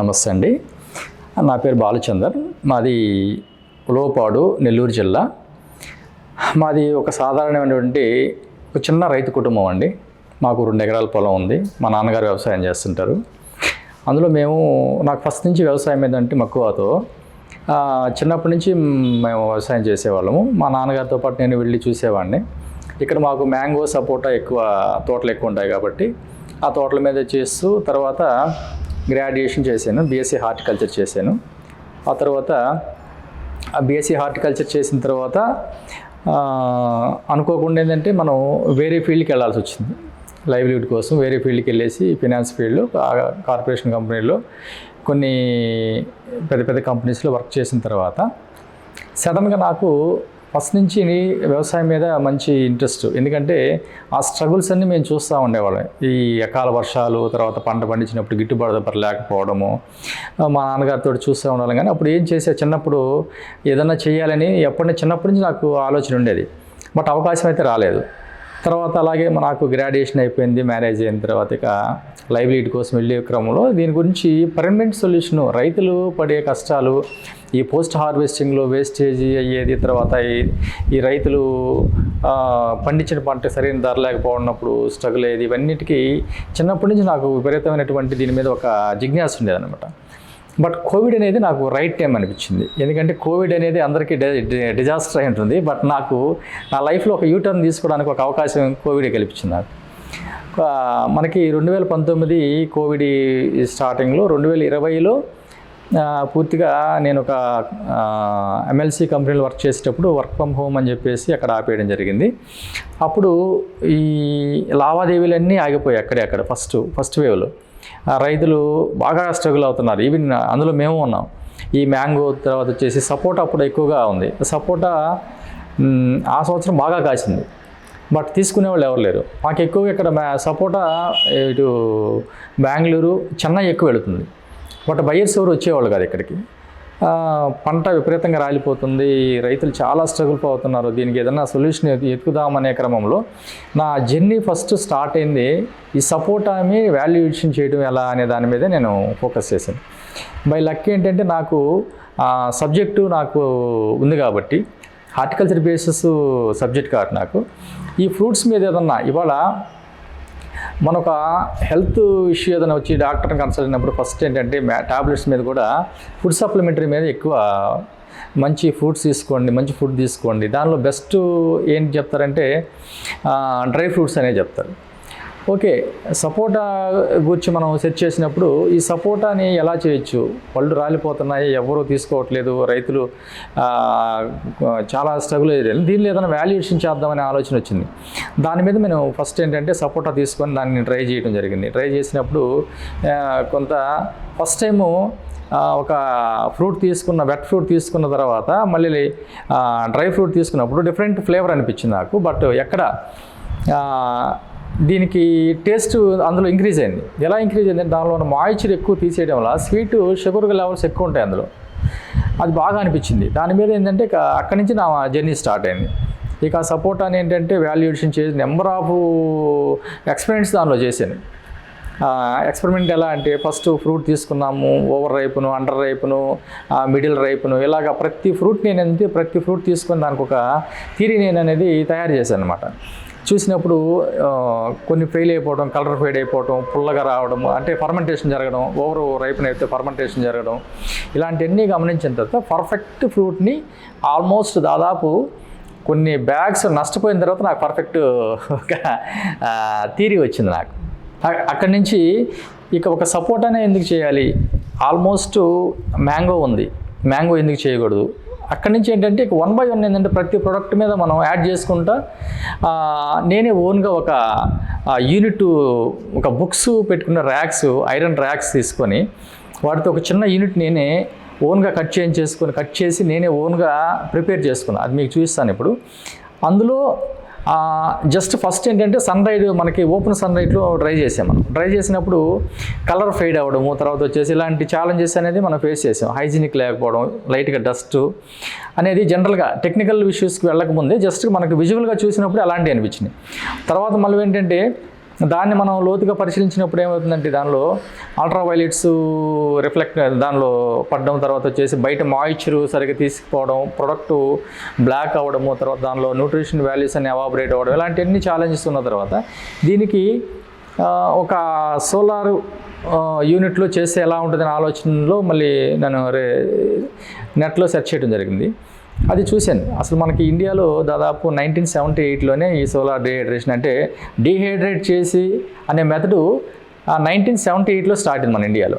నమస్తే అండి. నా పేరు బాలచందర్. మాది ఉలవపాడు నెల్లూరు జిల్లా. మాది ఒక సాధారణమైనటువంటి ఒక చిన్న రైతు కుటుంబం అండి. మాకు రెండు ఎకరాల పొలం ఉంది. మా నాన్నగారు వ్యవసాయం చేస్తుంటారు. అందులో మేము నాకు ఫస్ట్ నుంచి వ్యవసాయం మీద అంటే మక్కువతో చిన్నప్పటి నుంచి మేము వ్యవసాయం చేసేవాళ్ళము. మా నాన్నగారితో పాటు నేను వెళ్ళి చూసేవాడిని. ఇక్కడ మాకు మ్యాంగో సపోటా ఎక్కువ తోటలు ఎక్కువ ఉంటాయి కాబట్టి ఆ తోటల మీద చేస్తూ తర్వాత గ్రాడ్యుయేషన్ చేశాను బీఎస్సీ హార్టికల్చర్ చేశాను. ఆ తర్వాత ఆ బీఎస్సీ హార్టికల్చర్ చేసిన తర్వాత అనుకోకుండా ఏంటంటే మనం వేరే ఫీల్డ్కి వెళ్ళాల్సి వచ్చింది. లైవ్లీహుడ్ కోసం వేరే ఫీల్డ్కి వెళ్ళేసి ఫినాన్స్ ఫీల్డ్లో కార్పొరేషన్ కంపెనీలో కొన్ని పెద్ద పెద్ద కంపెనీస్లో వర్క్ చేసిన తర్వాత సడన్గా నాకు ఫస్ట్ నుంచి వ్యవసాయం మీద మంచి ఇంట్రెస్ట్. ఎందుకంటే ఆ స్ట్రగుల్స్ అన్నీ మేము చూస్తూ ఉండేవాళ్ళం. ఈ అకాల వర్షాలు తర్వాత పంట పండించినప్పుడు గిట్టుబాటు ధర లేకపోవడము. మా నాన్నగారితో చూస్తూ ఉండాలి కానీ అప్పుడు ఏం చేసే చిన్నప్పుడు ఏదన్నా చేయాలని ఎప్పటి చిన్నప్పటి నుంచి నాకు ఆలోచన ఉండేది. బట్ అవకాశం అయితే రాలేదు. తర్వాత అలాగే నాకు గ్రాడ్యుయేషన్ అయిపోయింది మ్యారేజ్ అయిన తర్వాత ఇక లైవ్లీడ్ కోసం వెళ్ళే క్రమంలో దీని గురించి పర్మనెంట్ సొల్యూషన్ రైతులు పడే కష్టాలు ఈ పోస్ట్ హార్వెస్టింగ్లో వేస్టేజ్ అయ్యేది తర్వాత ఈ రైతులు పండించిన పంట సరైన ధర లేకపోవడప్పుడు స్ట్రగుల్ అయ్యేది ఇవన్నిటికీ చిన్నప్పటి నుంచి నాకు విపరీతమైనటువంటి దీని మీద ఒక జిజ్ఞాస ఉండేదన్నమాట. బట్ కోవిడ్ అనేది నాకు రైట్ టైం అనిపించింది. ఎందుకంటే కోవిడ్ అనేది అందరికీ డిజాస్టర్ అయి ఉంటుంది. బట్ నాకు నా లైఫ్లో ఒక యూటర్న్ తీసుకోవడానికి ఒక అవకాశం కోవిడ్ కల్పించింది నాకు. మనకి రెండు వేల పంతొమ్మిది కోవిడ్ స్టార్టింగ్లో రెండు వేల ఇరవైలో పూర్తిగా నేను ఒక ఎమ్మెల్సీ కంపెనీలో వర్క్ చేసేటప్పుడు వర్క్ ఫ్రమ్ హోమ్ అని చెప్పేసి అక్కడ ఆపేయడం జరిగింది. అప్పుడు ఈ లావాదేవీలన్నీ ఆగిపోయాయి అక్కడే అక్కడ ఫస్ట్ ఫస్ట్ వేవ్లో. రైతులు బాగా స్ట్రగుల్ అవుతున్నారు. ఈవెన్ అందులో మేము ఉన్నాం. ఈ మ్యాంగో తర్వాత వచ్చేసి సపోటా అప్పుడు ఎక్కువగా ఉంది. సపోటా ఆ సంవత్సరం బాగా కాసింది. బట్ తీసుకునే వాళ్ళు ఎవరు లేరు. మాకు ఎక్కువగా ఇక్కడ మ్యా- సపోటా ఇటు బెంగళూరు చెన్నై ఎక్కువ వెళుతుంది. బట్ బయర్స్ ఎవరు వచ్చేవాళ్ళు కాదు ఇక్కడికి. పంట విపరీతంగా రాలిపోతుంది. రైతులు చాలా స్ట్రగుల్ అవుతున్నారు దీనికి ఏదైనా సొల్యూషన్ ఎత్తుకుదామనే క్రమంలో నా జర్నీ ఫస్ట్ స్టార్ట్ అయింది. ఈ సపోటాని వాల్యుయేషన్ చేయడం ఎలా అనే దాని మీద నేను ఫోకస్ చేశాను. బై లక్ ఏంటంటే నాకు సబ్జెక్టు నాకు ఉంది కాబట్టి హార్టికల్చర్ బేసిస్ సబ్జెక్ట్ కాదు నాకు. ఈ ఫ్రూట్స్ మీద ఏదన్నా ఇవాళ మనొక హెల్త్ ఇష్యూ ఏదైనా వచ్చి డాక్టర్ని కన్సల్ట్ అయినప్పుడు ఫస్ట్ ఏంటంటే టాబ్లెట్స్ మీద కూడా ఫుడ్ సప్లిమెంటరీ మీద ఎక్కువ మంచి ఫ్రూట్స్ తీసుకోండి మంచి ఫుడ్ తీసుకోండి. దానిలో బెస్ట్ ఏంటి చెప్తారంటే డ్రై ఫ్రూట్స్ అనే చెప్తారు. ఓకే సపోటా గురించి మనం సెర్చ్ చేసినప్పుడు ఈ సపోటాని ఎలా చేయొచ్చు? పళ్ళు రాలిపోతున్నాయి ఎవరు తీసుకోవట్లేదు రైతులు చాలా స్ట్రగుల్ అయ్యారు. దీనిలో ఏదైనా వాల్యుయేషన్ చేద్దామనే ఆలోచన వచ్చింది. దాని మీద మేము ఫస్ట్ ఏంటంటే సపోటా తీసుకొని దాన్ని ట్రై చేయడం జరిగింది. ట్రై చేసినప్పుడు కొంత ఫస్ట్ టైము ఒక ఫ్రూట్ తీసుకున్న వెట్ ఫ్రూట్ తీసుకున్న తర్వాత మళ్ళీ డ్రై ఫ్రూట్ తీసుకున్నప్పుడు డిఫరెంట్ ఫ్లేవర్ అనిపించింది నాకు. బట్ ఎక్కడ దీనికి టేస్ట్ అందులో ఇంక్రీజ్ అయింది. ఎలా ఇంక్రీజ్ అయింది? దానిలో ఉన్న మాయిచర్ ఎక్కువ తీసేయడం వల్ల స్వీట్ షుగర్ లెవెల్స్ ఎక్కువ ఉంటాయి అందులో. అది బాగా అనిపించింది. దాని మీద ఏంటంటే అక్కడి నుంచి నా జర్నీ స్టార్ట్ అయింది. ఇక సపోర్ట్ అని ఏంటంటే వాల్యుయేషన్ చేసి నెంబర్ ఆఫ్ ఎక్స్పెరిమెంట్స్ దానిలో చేశాను. ఎక్స్పెరిమెంట్ ఎలా అంటే ఫస్ట్ ఫ్రూట్ తీసుకున్నాము ఓవర్ రైపును అండర్ రైపును మిడిల్ రైపును ఇలాగ ప్రతి ఫ్రూట్ నేను ప్రతి ఫ్రూట్ తీసుకుని దానికి ఒక థీరీ నేను అనేది తయారు చేశాను అనమాట చూసినప్పుడు కొన్ని ఫెయిల్ అయిపోవడం కలర్ ఫెయిడ్ అయిపోవడం పుల్లగా రావడం అంటే ఫర్మెంటేషన్ జరగడం ఓవర్ రైపున అయితే ఫర్మెంటేషన్ జరగడం ఇలాంటివన్నీ గమనించిన తర్వాత పర్ఫెక్ట్ ఫ్రూట్ని ఆల్మోస్ట్ దాదాపు కొన్ని బ్యాగ్స్ నష్టపోయిన తర్వాత నాకు పర్ఫెక్ట్ ఒక థీరీ వచ్చింది నాకు. అక్కడి నుంచి ఇక ఒక సపోటానే ఎందుకు చేయాలి? ఆల్మోస్ట్ మ్యాంగో ఉంది. మ్యాంగో ఎందుకు చేయకూడదు? అక్కడి నుంచి ఏంటంటే ఇక వన్ బై వన్ ఏంటంటే ప్రతి ప్రోడక్ట్ మీద మనం యాడ్ చేసుకుంటా నేనే ఓన్గా ఒక యూనిట్ ఒక బుక్స్ పెట్టుకున్న ర్యాక్స్ ఐరన్ ర్యాక్స్ తీసుకొని వాటితో ఒక చిన్న యూనిట్ నేనే ఓన్గా కట్ చేయించేసుకొని చేసుకొని కట్ చేసి నేనే ఓన్గా ప్రిపేర్ చేసుకున్నాను అది మీకు చూపిస్తాను ఇప్పుడు. అందులో జస్ట్ ఫస్ట్ ఏంటంటే సన్ రైడ్ మనకి ఓపెన్ సన్ రైడ్లో డ్రై చేసాం మనం. డ్రై చేసినప్పుడు కలర్ ఫేడ్ అవ్వడము తర్వాత వచ్చేసి ఇలాంటి ఛాలెంజెస్ అనేది మనం ఫేస్ చేసాం. హైజీనిక్ లేకపోవడం లైట్గా డస్ట్ అనేది జనరల్గా టెక్నికల్ ఇష్యూస్కి వెళ్ళకముందే జస్ట్ మనకు విజువల్గా చూసినప్పుడు అలాంటివి అనిపించినాయి. తర్వాత మళ్ళీ ఏంటంటే దాన్ని మనం లోతుగా పరిశీలించినప్పుడు ఏమవుతుందంటే దానిలో అల్ట్రావైలెట్స్ రిఫ్లెక్ట్ దానిలో పడడం తర్వాత వచ్చేసి బయట మాయిశ్చర్ సరిగ్గా తీసుకుపోవడం ప్రొడక్ట్ బ్లాక్ అవ్వడము తర్వాత దానిలో న్యూట్రిషన్ వాల్యూస్ అన్ని ఎవాబరేట్ అవ్వడం ఇలాంటివన్నీ ఛాలెంజెస్ ఉన్న తర్వాత దీనికి ఒక సోలార్ యూనిట్లో చేస్తే ఎలా ఉంటుందనే ఆలోచనలో మళ్ళీ నేను నెట్లో సెర్చ్ చేయడం జరిగింది. అది చూశాను. అసలు మనకి ఇండియాలో దాదాపు నైన్టీన్ సెవెంటీ ఎయిట్లోనే ఈ సోలార్ డిహైడ్రేషన్ అంటే డిహైడ్రేట్ చేసి అనే మెథడు నైన్టీన్ సెవెంటీ ఎయిట్లో స్టార్ట్ అయింది మన ఇండియాలో.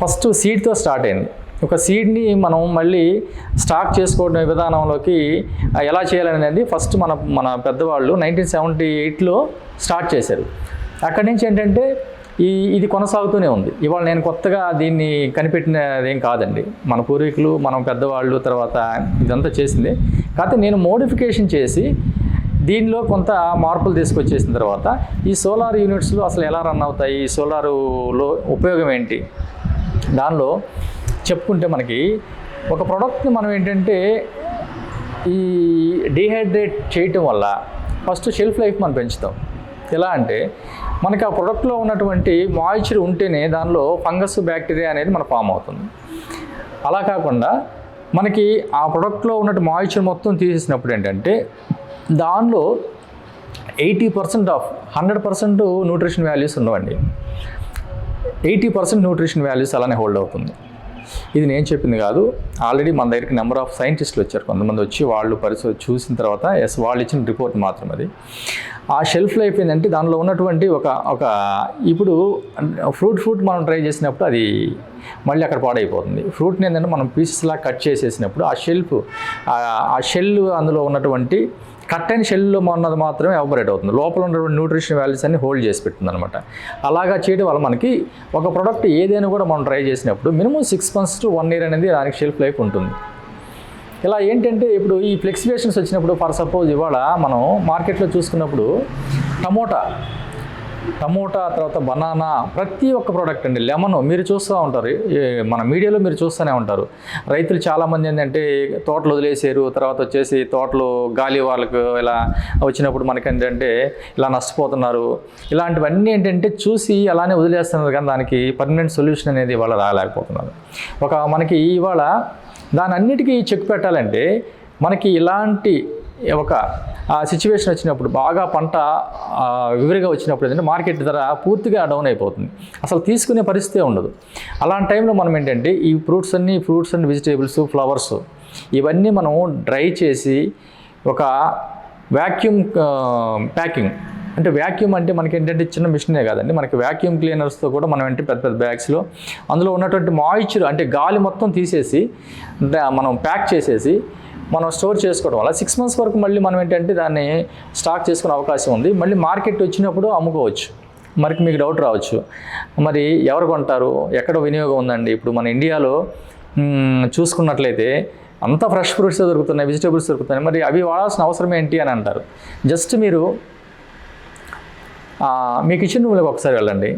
ఫస్ట్ సీడ్తో స్టార్ట్ అయింది. ఒక సీడ్ని మనం మళ్ళీ స్టాక్ చేసుకోవడం విధానంలోకి ఎలా చేయాలనేది ఫస్ట్ మన మన పెద్దవాళ్ళు నైన్టీన్ సెవెంటీ ఎయిట్లో స్టార్ట్ చేశారు. అక్కడి నుంచి ఏంటంటే ఈ ఇది కొనసాగుతూనే ఉంది. ఇవాళ నేను కొత్తగా దీన్ని కనిపెట్టినది ఏం కాదండి. మన పూర్వీకులు మనం పెద్దవాళ్ళు తర్వాత ఇదంతా చేసింది. కాకపోతే నేను మోడిఫికేషన్ చేసి దీనిలో కొంత మార్పులు తీసుకొచ్చేసిన తర్వాత ఈ సోలార్ యూనిట్స్లో అసలు ఎలా రన్ అవుతాయి? ఈ సోలారులో ఉపయోగం ఏంటి? దానిలో చెప్పుకుంటే మనకి ఒక ప్రోడక్ట్ని మనం ఏంటంటే ఈ డీహైడ్రేట్ చేయటం వల్ల ఫస్ట్ షెల్ఫ్ లైఫ్ మనం పెంచుతాం. ఎలా అంటే మనకి ఆ ప్రొడక్ట్లో ఉన్నటువంటి మాయిశ్చర్ ఉంటేనే దానిలో ఫంగస్ బ్యాక్టీరియా అనేది మన ఫామ్ అవుతుంది. అలా కాకుండా మనకి ఆ ప్రోడక్ట్లో ఉన్నట్టు మాయిశ్చర్ మొత్తం తీసేసినప్పుడు ఏంటంటే దానిలో eighty percent of hundred percent nutrition values ఉండవండి. ఎయిటీ పర్సెంట్ న్యూట్రిషన్ వాల్యూస్ అలానే హోల్డ్ అవుతుంది. ఇది నేను చెప్పింది కాదు. ఆల్రెడీ మన దగ్గరికి నెంబర్ ఆఫ్ సైంటిస్టులు వచ్చారు. కొంతమంది వచ్చి వాళ్ళు పరిశోధన చూసిన తర్వాత ఎస్ వాళ్ళు ఇచ్చిన రిపోర్ట్ మాత్రం అది. ఆ షెల్ఫ్ లైఫ్ ఏంటంటే దానిలో ఉన్నటువంటి ఒక ఒక ఇప్పుడు ఫ్రూట్ ఫ్రూట్ మనం ట్రై చేసినప్పుడు అది మళ్ళీ అక్కడ పాడైపోతుంది. ఫ్రూట్ని ఏంటంటే మనం పీసెస్లా కట్ చేసేసినప్పుడు ఆ షెల్ఫ్ ఆ షెల్ అందులో ఉన్నటువంటి కట్ అండ్ షెల్లో ఉన్నది మాత్రమే ఆపరేట్ అవుతుంది. లోపల ఉన్నటువంటి న్యూట్రిషన్ వాల్యూస్ అన్ని హోల్డ్ చేసి పెట్టింది అనమాట అలాగా చేయడం వల్ల మనకి ఒక ప్రోడక్ట్ ఏదైనా కూడా మనం ట్రై చేసినప్పుడు minimum six months to one year అనేది దానికి షెల్ఫ్ లైఫ్ ఉంటుంది. ఇలా ఏంటంటే ఇప్పుడు ఈ ఫ్లెక్సిబిలేషన్స్ వచ్చినప్పుడు ఫర్ సపోజ్ ఇవాళ మనం మార్కెట్లో చూసుకున్నప్పుడు టమోటా టమోటా తర్వాత బనానా ప్రతి ఒక్క ప్రోడక్ట్ అండి. లెమన్ మీరు చూస్తూ ఉంటారు. మన మీడియాలో మీరు చూస్తూనే ఉంటారు. రైతులు చాలామంది ఏంటంటే తోటలు వదిలేసారు తర్వాత వచ్చేసి తోటలు గాలి వాళ్ళకు ఇలా వచ్చినప్పుడు మనకి ఏంటంటే ఇలా నష్టపోతున్నారు. ఇలాంటివన్నీ ఏంటంటే చూసి అలానే వదిలేస్తున్నారు. కానీ దానికి పర్మనెంట్ సొల్యూషన్ అనేది ఇవాళ రాలేకపోతున్నారు. ఒక మనకి ఇవాళ దాని అన్నిటికీ చెక్ పెట్టాలంటే మనకి ఇలాంటి ఒక సిచ్యువేషన్ వచ్చినప్పుడు బాగా పంట వివరిగా వచ్చినప్పుడు ఏంటంటే మార్కెట్ ధర పూర్తిగా డౌన్ అయిపోతుంది. అసలు తీసుకునే పరిస్థితే ఉండదు. అలాంటి టైంలో మనం ఏంటంటే ఈ ఫ్రూట్స్ అన్ని ఫ్రూట్స్ అండ్ వెజిటేబుల్స్ ఫ్లవర్స్ ఇవన్నీ మనం డ్రై చేసి ఒక వ్యాక్యూమ్ ప్యాకింగ్ అంటే వ్యాక్యూమ్ అంటే మనకి ఏంటంటే చిన్న మిషనే కాదండి. మనకి వ్యాక్యూమ్ క్లీనర్స్తో కూడా మనం ఏంటి పెద్ద పెద్ద బ్యాగ్స్లో అందులో ఉన్నటువంటి మాయిశ్చర్ అంటే గాలి మొత్తం తీసేసి మనం ప్యాక్ చేసేసి మనం స్టోర్ చేసుకోవడం. వల్ల సిక్స్ మంత్స్ వరకు మళ్ళీ మనం ఏంటంటే దాన్ని స్టాక్ చేసుకునే అవకాశం ఉంది. మళ్ళీ మార్కెట్ వచ్చినప్పుడు అమ్ముకోవచ్చు. మరి మీకు డౌట్ రావచ్చు. మరి ఎవరు కొంటారు? ఎక్కడ వినియోగం ఉందండి? ఇప్పుడు మన ఇండియాలో చూసుకున్నట్లయితే అంత ఫ్రెష్ ఫ్రూట్స్ దొరుకుతున్నాయి వెజిటేబుల్స్ దొరుకుతున్నాయి. మరి అవి వాడాల్సిన అవసరం ఏంటి అని అంటారు. జస్ట్ మీరు మీకు మీ కిచెన్ రూమ్లోకి ఒకసారి వెళ్ళండి.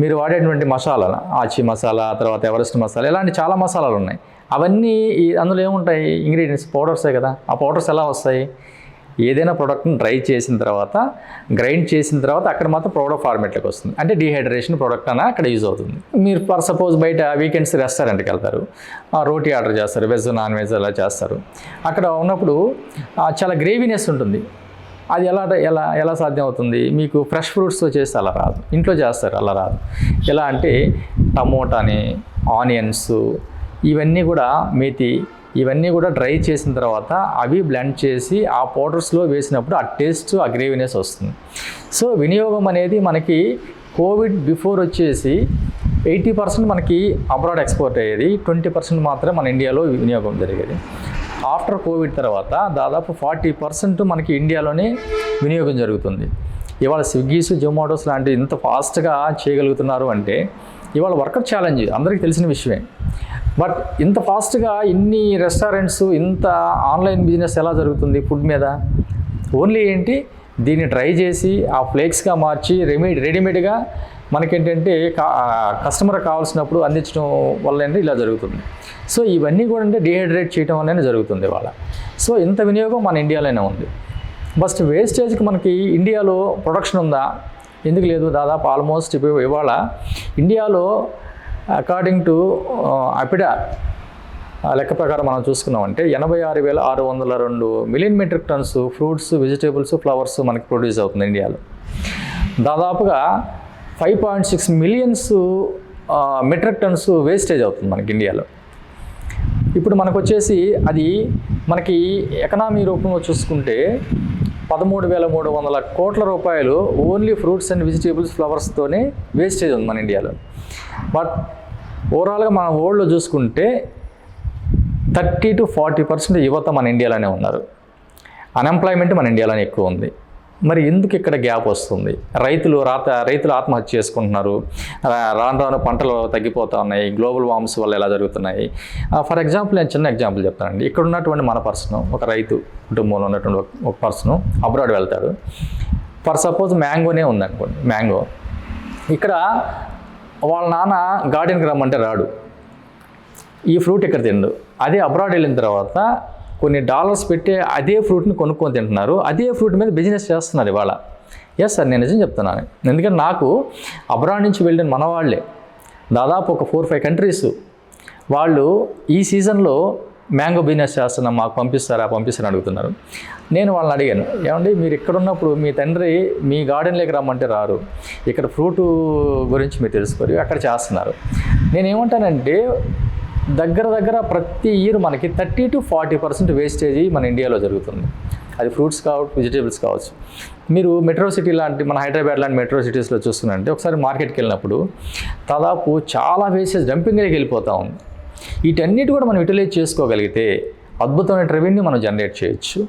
మీరు వాడేటువంటి మసాలా ఆచి మసాలా తర్వాత ఎవరెస్ట్ మసాలా ఇలాంటి చాలా మసాలాలు ఉన్నాయి. అవన్నీ అందులో ఏముంటాయి? ఇంగ్రీడియంట్స్ పౌడర్సే కదా? ఆ పౌడర్స్ ఎలా వస్తాయి? ఏదైనా ప్రోడక్ట్ని డ్రై చేసిన తర్వాత గ్రైండ్ చేసిన తర్వాత అక్కడ మాత్రం ప్రోడక్ట్ ఫార్మేట్లోకి వస్తుంది. అంటే డీహైడ్రేషన్ ప్రోడక్ట్ అని అక్కడ యూజ్ అవుతుంది. మీరు ఫర్ సపోజ్ బయట వీకెండ్స్ రెస్టారెంట్కి వెళ్తారు. రోటీ ఆర్డర్ చేస్తారు వెజ్ నాన్ వెజ్ అలా చేస్తారు. అక్కడ ఉన్నప్పుడు చాలా గ్రేవీనెస్ ఉంటుంది. అది ఎలా ఎలా ఎలా సాధ్యం అవుతుంది మీకు ఫ్రెష్ ఫ్రూట్స్తో చేస్తే అలా రాదు. ఇంట్లో చేస్తారు అలా రాదు. ఎలా అంటే టమోటాని ఆనియన్స్ ఇవన్నీ కూడా మేతి ఇవన్నీ కూడా డ్రై చేసిన తర్వాత అవి బ్లెండ్ చేసి ఆ పౌడర్స్లో వేసినప్పుడు ఆ టేస్ట్ ఆ గ్రేవీనెస్ వస్తుంది. సో వినియోగం అనేది మనకి కోవిడ్ బిఫోర్ వచ్చేసి ఎయిటీ పర్సెంట్ మనకి అబ్రాడ్ ఎక్స్పోర్ట్ అయ్యేది. ట్వంటీ పర్సెంట్ మాత్రమే మన ఇండియాలో వినియోగం జరిగేది. ఆఫ్టర్ కోవిడ్ తర్వాత దాదాపు ఫార్టీ పర్సెంట్ మనకి ఇండియాలోనే వినియోగం జరుగుతుంది. ఇవాళ స్విగ్గీస్ జొమాటోస్ లాంటివి ఇంత ఫాస్ట్గా చేయగలుగుతున్నారు అంటే ఇవాళ వర్కర్ ఛాలెంజ్ అందరికీ తెలిసిన విషయమే. బట్ ఇంత ఫాస్ట్గా ఇన్ని రెస్టారెంట్స్ ఇంత ఆన్లైన్ బిజినెస్ ఎలా జరుగుతుంది ఫుడ్ మీద? ఓన్లీ ఏంటి? దీన్ని డ్రై చేసి ఆ ఫ్లేక్స్గా మార్చి రెమీ రెడీమేడ్గా మనకేంటంటే కస్టమర్ కావాల్సినప్పుడు అందించడం వల్ల అంటే ఇలా జరుగుతుంది. సో ఇవన్నీ కూడా అంటే డిహైడ్రేట్ చేయడం వల్లనే జరుగుతుంది ఇవాళ. సో ఇంత వినియోగం మన ఇండియాలోనే ఉంది. బస్ట్ వేస్టేజ్కి మనకి ఇండియాలో ప్రొడక్షన్ ఉందా? ఎందుకు లేదు? దాదాపు ఆల్మోస్ట్ ఇప్పుడు ఇవాళ ఇండియాలో అకార్డింగ్ టు అపిడా లెక్క ప్రకారం మనం చూసుకున్నామంటే ఎనభై ఆరు వేల ఆరు వందల రెండు million metric tons fruits vegetables flowers మనకి ప్రొడ్యూస్ అవుతుంది ఇండియాలో. దాదాపుగా five point six millions metric tons wastage అవుతుంది మనకి ఇండియాలో. ఇప్పుడు మనకు వచ్చేసి అది మనకి ఎకనామీ రూపంలో చూసుకుంటే పదమూడు వేల మూడు వందల కోట్ల రూపాయలు ఓన్లీ ఫ్రూట్స్ అండ్ వెజిటేబుల్స్ ఫ్లవర్స్తోనే వేస్టేజ్ ఉంది మన ఇండియాలో. బట్ ఓవరాల్గా మన వరల్డ్లో చూసుకుంటే థర్టీ టు ఫార్టీ పర్సెంట్ యువత మన ఇండియాలోనే ఉన్నారు. అన్ఎంప్లాయ్మెంట్ మన ఇండియాలోనే ఎక్కువ ఉంది. మరి ఎందుకు ఇక్కడ గ్యాప్ వస్తుంది? రైతులు రాత రైతులు ఆత్మహత్య చేసుకుంటున్నారు. రాను రాను పంటలు తగ్గిపోతూ ఉన్నాయి. గ్లోబల్ వార్మ్స్ వల్ల ఎలా జరుగుతున్నాయి? ఫర్ ఎగ్జాంపుల్ నేను చిన్న ఎగ్జాంపుల్ చెప్తానండి. ఇక్కడ ఉన్నటువంటి మన పర్సన్ ఒక రైతు కుటుంబంలో ఉన్నటువంటి ఒక- ఒక పర్సన్ అబ్రాడ్ వెళ్తాడు. ఫర్ సపోజ్ మ్యాంగోనే ఉందనుకోండి మ్యాంగో. ఇక్కడ వాళ్ళ నాన్న గార్డెన్కి రమ్మంటే రాడు. ఈ ఫ్రూట్ ఇక్కడ తిండు. అదే అబ్రాడ్ వెళ్ళిన తర్వాత కొన్ని డాలర్స్ పెట్టి అదే ఫ్రూట్ని కొనుక్కొని తింటున్నారు. అదే ఫ్రూట్ మీద బిజినెస్ చేస్తున్నారు ఇవాళ. ఎస్ సార్ నేను నిజం చెప్తున్నాను. ఎందుకంటే నాకు అబ్రాడ్ నుంచి వెళ్ళిన మన వాళ్ళే దాదాపు ఒక ఫోర్ ఫైవ్ కంట్రీస్ వాళ్ళు ఈ సీజన్లో మ్యాంగో బిజినెస్ చేస్తున్నాం మాకు పంపిస్తారా పంపిస్తారని అడుగుతున్నారు. నేను వాళ్ళని అడిగాను ఏమండి మీరు ఇక్కడ ఉన్నప్పుడు మీ తండ్రి మీ గార్డెన్లోకి రమ్మంటే రారు. ఇక్కడ ఫ్రూట్ గురించి మీరు తెలుసుకోరు అక్కడ చేస్తున్నారు. నేను ఏమంటానంటే దగ్గర దగ్గర ప్రతి ఇయర్ మనకి thirty to forty percent wastage మన ఇండియాలో జరుగుతుంది. అది ఫ్రూట్స్ కావచ్చు వెజిటేబుల్స్ కావచ్చు. మీరు మెట్రో సిటీ లాంటి మన హైదరాబాద్ లాంటి మెట్రో సిటీస్లో చూస్తున్నారంటే ఒకసారి మార్కెట్కి వెళ్ళినప్పుడు దాదాపు చాలా వేస్టేజ్ డంపింగ్లోకి వెళ్ళిపోతూ ఉంది. వీటన్నిటి కూడా మనం యూటిలైజ్ చేసుకోగలిగితే అద్భుతమైన రెవెన్యూ మనం జనరేట్ చేయొచ్చు.